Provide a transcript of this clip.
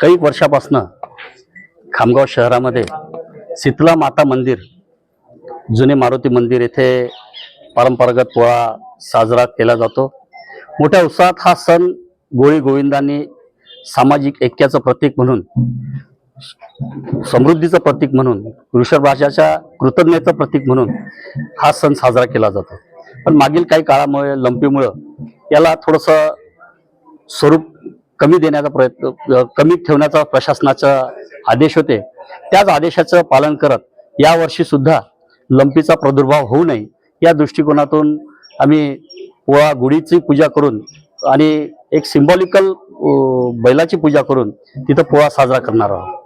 काही वर्षापासनं खामगाव शहरामध्ये शीतला माता मंदिर जुने मारुती मंदिर येथे परंपरागत पोळा साजरा केला जातो. मोठ्या उत्साहात हा सण गोळी गोविंदांनी सामाजिक ऐक्याचं प्रतीक म्हणून समृद्धीचं प्रतीक म्हणून वृषभराजाच्या कृतज्ञतेचं प्रतीक म्हणून हा सण साजरा केला जातो. पण मागील काही काळामुळे लंपीमुळं याला थोडंसं स्वरूप कमी देण्याचा प्रयत्न कमी ठेवण्याचा प्रशासनाचा आदेश होते. त्याच आदेशाचं पालन करत यावर्षी सुद्धा लंपीचा प्रादुर्भाव होऊ नये या दृष्टिकोनातून आम्ही पोळा गुढीची पूजा करून आणि एक सिम्बॉलिकल बैलाची पूजा करून तिथं पोळा साजरा करणार आहोत.